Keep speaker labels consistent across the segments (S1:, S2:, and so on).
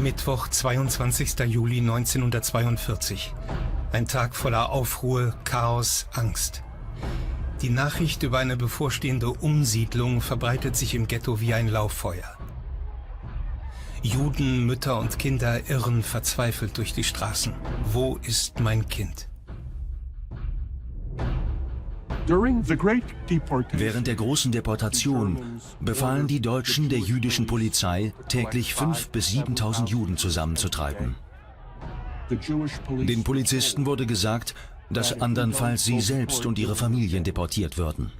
S1: Mittwoch, 22. Juli 1942. Ein Tag voller Aufruhr, Chaos, Angst. Die Nachricht über eine bevorstehende Umsiedlung verbreitet sich im Ghetto wie ein Lauffeuer. Juden, Mütter und Kinder irren verzweifelt durch die Straßen. Wo ist mein Kind?
S2: Während der großen Deportation befahlen die Deutschen der jüdischen Polizei, täglich 5.000 bis 7.000 Juden zusammenzutreiben. Den Polizisten wurde gesagt, dass andernfalls sie selbst und ihre Familien deportiert würden.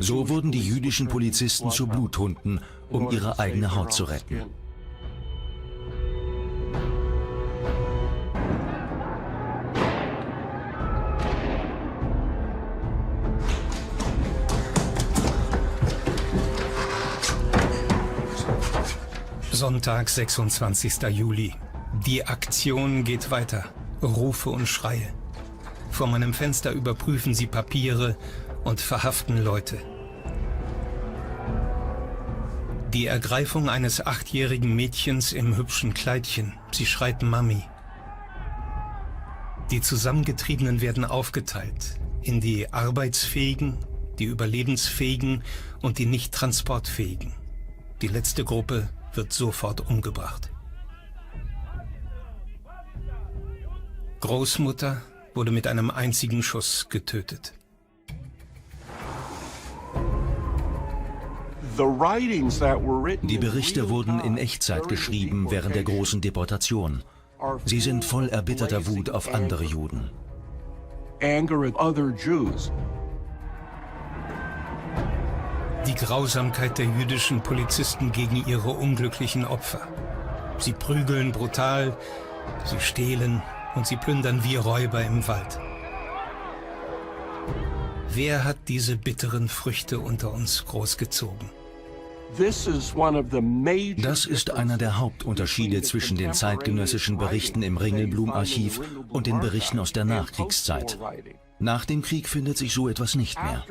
S2: So wurden die jüdischen Polizisten zu Bluthunden, um ihre eigene Haut zu retten.
S1: Sonntag, 26. Juli. Die Aktion geht weiter. Rufe und Schreie. Vor meinem Fenster überprüfen sie Papiere und verhaften Leute. Die Ergreifung eines achtjährigen Mädchens im hübschen Kleidchen. Sie schreit Mami. Die Zusammengetriebenen werden aufgeteilt in die arbeitsfähigen, die überlebensfähigen und die nicht transportfähigen. Die letzte Gruppe wird sofort umgebracht. Großmutter wurde mit einem einzigen Schuss getötet.
S2: Die Berichte wurden in Echtzeit geschrieben während der großen Deportation. Sie sind voll erbitterter Wut auf andere Juden.
S1: Die Grausamkeit der jüdischen Polizisten gegen ihre unglücklichen Opfer. Sie prügeln brutal, sie stehlen und sie plündern wie Räuber im Wald. Wer hat diese bitteren Früchte unter uns großgezogen?
S2: Das ist einer der Hauptunterschiede zwischen den zeitgenössischen Berichten im Ringelblum-Archiv und den Berichten aus der Nachkriegszeit. Nach dem Krieg findet sich so etwas nicht mehr.